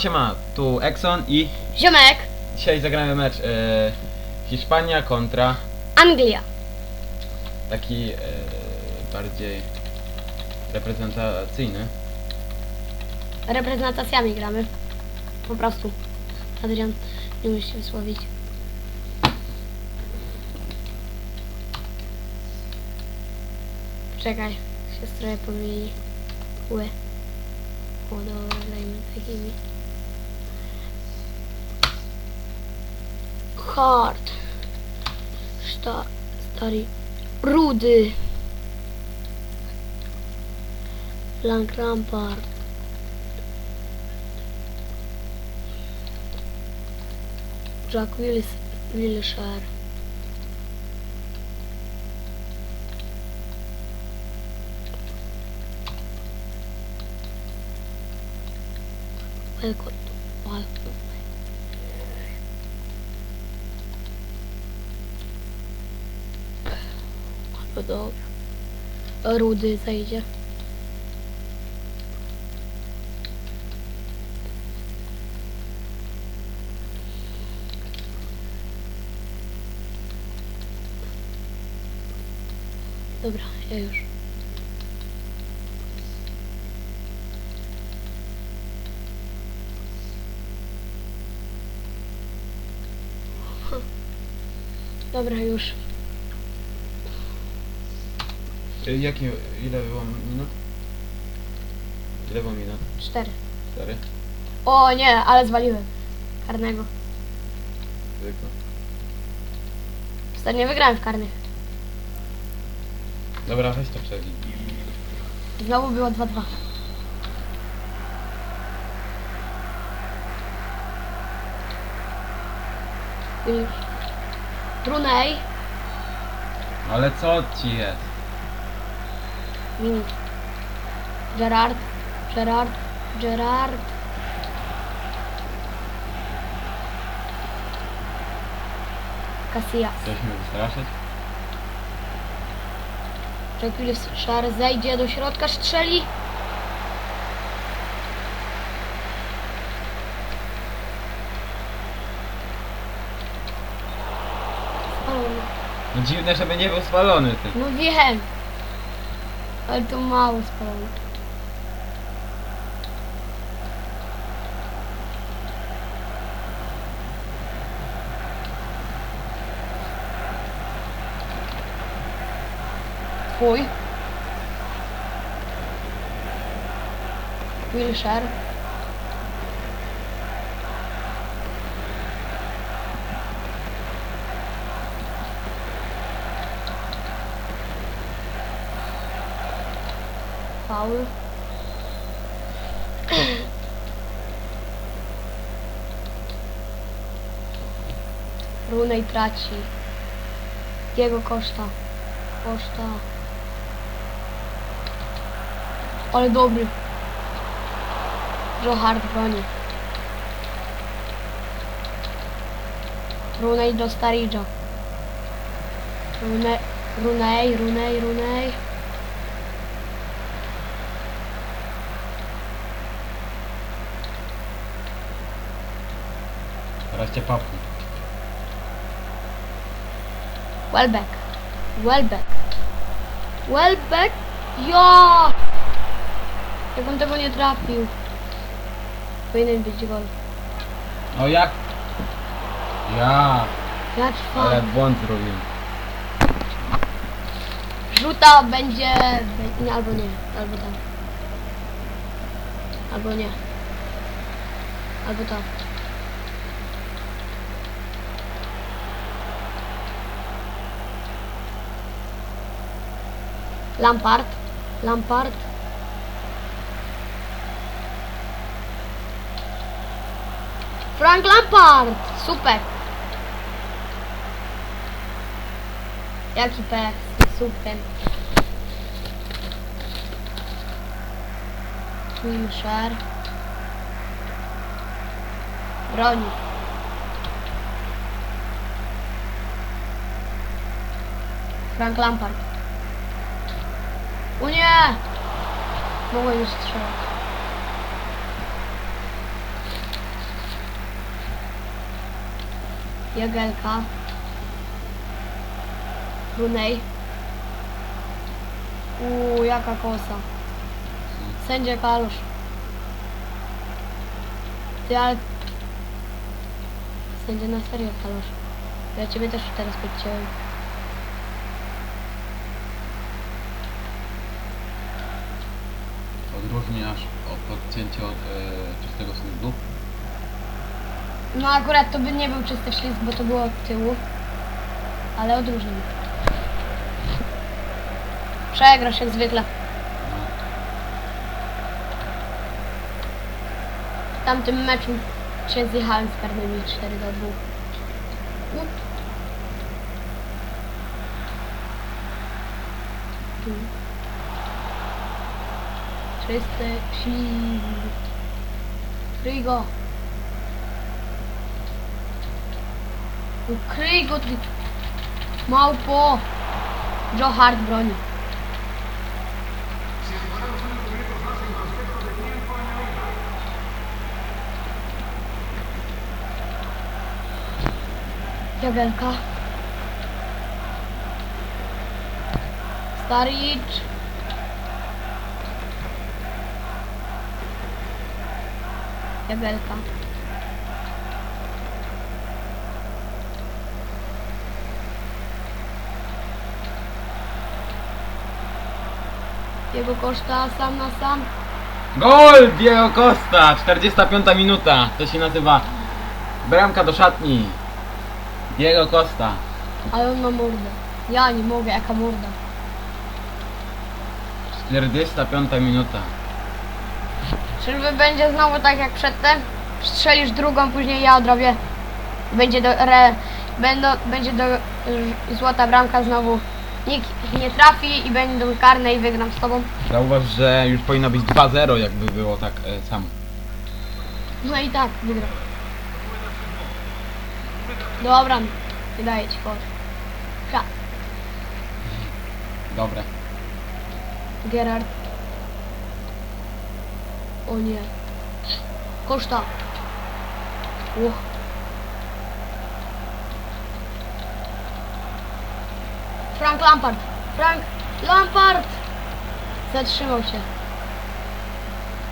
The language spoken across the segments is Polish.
siema, tu Exxon i Ziomek, dzisiaj zagramy mecz e, Hiszpania kontra Anglia. taki e, bardziej reprezentacyjny. Reprezentacjami gramy. Po prostu. Adrian, nie musisz się wysłowić. Czekaj, się stroje pomyli. Ły. O dobra, grajmy takimi. Hard. Sta, stary. Rudy. Blank Rampart. Jack Willis, Wilshire. Welcome to Wild Dobra. Rudy zejdzie. Dobra, ja już. Dobra, już. E, Jaki, ile było minut? Ile było minut? Cztery. Cztery? O nie, ale zwaliłem. Karnego. Zwykle. Ostatnio wygrałem w karnych. Dobra, weź to przewij. Znowu było 2-2. Już. Brunei. Ale co ci jest? Minut. Gerard. Gerard. Gerard. Casillas. Chcesz mnie wystraszyć? Jacques Szar zejdzie do środka, strzeli. No dziwne, żeby nie był spalony ty. No wiem. Ale to mało spalony. Twój. Wilshire. Faul. Runej traci. Jego koszta. Koszta. Ale dobry. Joe Hart broni. Runej do Starridge'a. Runej, Runej, Runej, Runej. Cię papnę. Welbeck. Welbeck. Welbeck. Ja! Jak on tego nie trafił. Powinien być gol. O jak? Ja, Jaki ale fan. błąd zrobiłem. Rzuta będzie... be- Nie, albo nie. Albo tak. Albo nie. Albo tak. Lampard. Lampard. Frank Lampard! Super! Jaki pech, super. Wilshire. Broni. Frank Lampard. O nie! Mogłem już strzelać. Jagelka. Brunej. Uuu, jaka kosa. Sędzia Kalusz. Ty, ale... Sędzia na serio Kalusz. Ja ciebie też teraz podciąłem. Odróżniasz od odcięcia od e, czystego ślizgu? No akurat to by nie był czysty ślizg, bo to było od tyłu. Ale odróżnił. Przegrasz jak zwykle. No. W tamtym meczu się zjechałem z karnymi 4 do 2. Up. Tu. Czysty ślizg. Kryj go. Ukryj go, ty małpo. Joe Hart broni. Jagelka. Staricz. Jagelka. Jego koszta sam na sam. Gol! Diego Costa! 45 minuta. To się nazywa bramka do szatni. Diego Costa. Ale on ma mordę. Ja nie mogę, jaka morda. 45 minuta. Czyżby będzie znowu tak jak przedtem? Strzelisz drugą, później ja odrobię. Będzie do re, będą, będzie do złota bramka znowu. Nikt nie trafi i będą karne i wygram z tobą. Zauważ, że już powinno być 2-0 jakby było tak e, samo. No i tak, wygram. Dobra, wydaje ci chodź. Ha, Dobre. Gerard. O nie. Koszta. Uch. Frank Lampard. Frank Lampard! Zatrzymał się.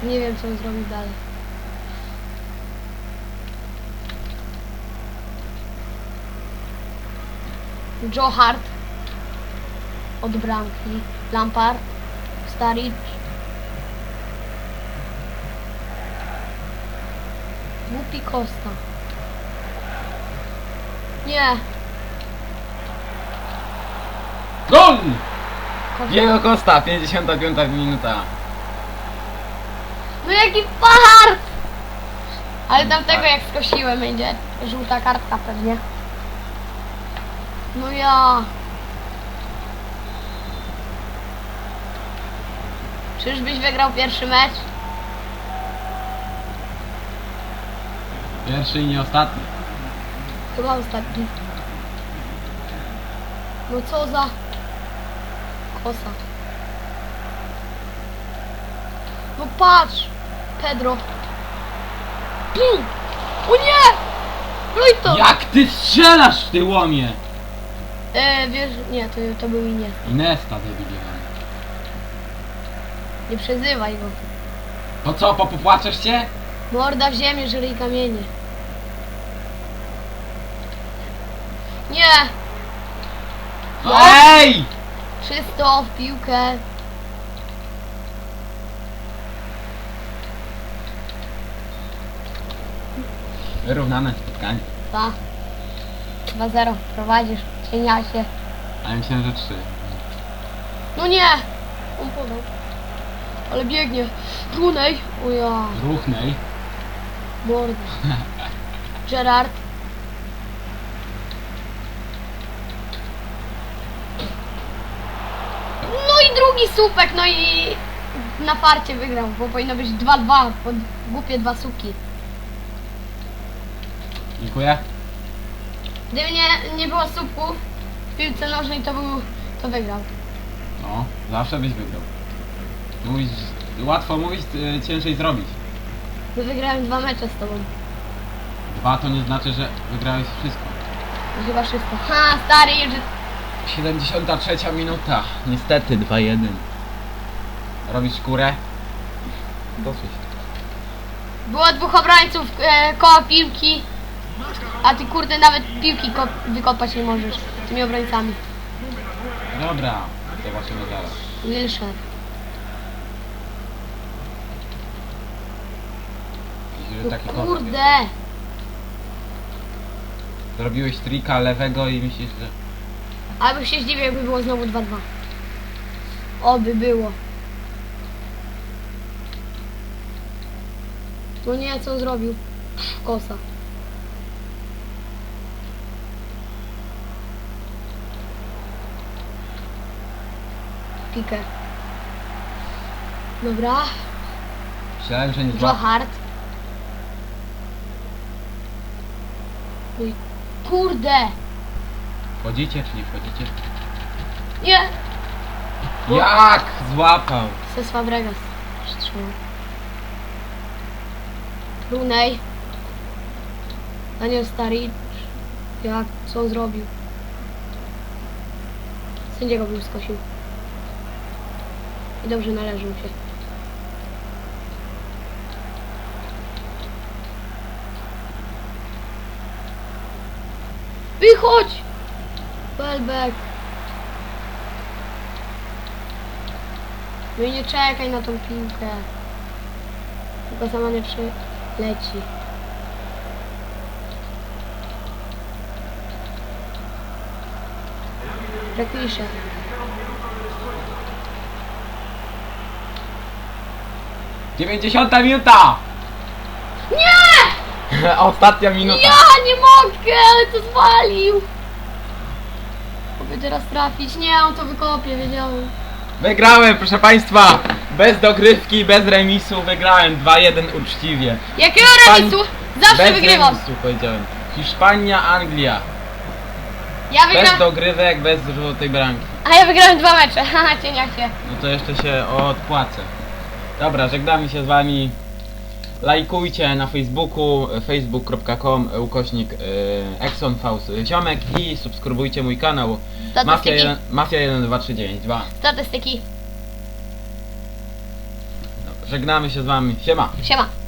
Nie wiem co on zrobił dalej. Joe Hart od bramki. Lampard. Staricz. Głupi Costa. Nie. Gol! Costa. Diego Costa, 55 minuta. No jaki fart! Ale tamtego jak skosiłem będzie żółta kartka pewnie. No ja. Czyżbyś wygrał pierwszy mecz? Pierwszy i nie ostatni. Chyba ostatni. No co za kosa. No patrz! Pedro. Pum! O nie! No i to! Jak ty strzelasz w ty łomie? E, wiesz, nie, to, to był Iniesta. Inesta debilnie. Nie przezywaj go. To co, popłaczesz się? Morda w ziemię, żyli kamienie. Nie! No. Ej! Czysto w piłkę. Wyrównane spotkanie. 2. 2-0. Prowadzisz. Cieniasie. A ja myślałem, że trzy. No nie! On podał. Ale biegnie. Brunej. O ja. Ruchnej. Morda. Gerard. No i drugi słupek, no i na farcie wygrał, bo powinno być 2-2, pod głupie dwa suki. Dziękuję. Gdyby nie, nie było słupków w piłce nożnej, to był, to wygrał. No, zawsze byś wygrał. Mówić, łatwo mówić, y, ciężej zrobić. Bo wygrałem dwa mecze z tobą. Dwa to nie znaczy, że wygrałeś wszystko. Chyba wszystko. Ha, stary, że 73 minuta. Niestety 2-1. Robisz kurę? Dosyć. było dwóch obrońców e, koło piłki. A ty kurde nawet piłki ko- wykopać nie możesz tymi obrońcami. Dobra, zobaczymy zaraz. Wilshere. Myślę, że No taki kąt. kurde. Zrobiłeś trika lewego i myślisz, że... Albo się zdziwię, jakby było znowu 2-2. Oby było. No nie, co zrobił? Pff, Kosa. Piker. Dobra. Myślałem, że nie Joe złapał. Hart. No i kurde! Wchodzicie czy nie wchodzicie? Nie! Jak złapał? Ses Fabregas. Strzał. Runej. Daniel Staricz. Jak? Co on zrobił? Sędziego był skosił. I dobrze należył się. Wychodź! Welbeck. No i nie czekaj na tą piłkę. Tylko sama nie przyleci. Repisze. Dziewięćdziesiąta minuta! Nie! Ostatnia minuta. Ja nie mogę, ale to zwalił! Teraz trafić. Nie, on to wykopie, wiedziałem. Wygrałem, proszę państwa! Bez dogrywki, bez remisu, wygrałem 2-1 uczciwie. Jakiego Hiszpan- remisu? Zawsze bez wygrywam. remisu powiedziałem. Hiszpania, Anglia. Ja Bez wygram. dogrywek, bez żółtej bramki. A ja wygrałem dwa mecze. Haha, cieniacie. No to jeszcze się odpłacę. Dobra, żegnamy się z wami. Lajkujcie na Facebooku facebook.com ukośnik yy, Exxon Faust Ziomek i subskrybujcie mój kanał Mafia, Statystyki. 1, Mafia 12392. Statystyki. Żegnamy się z wami. Siema! Siema.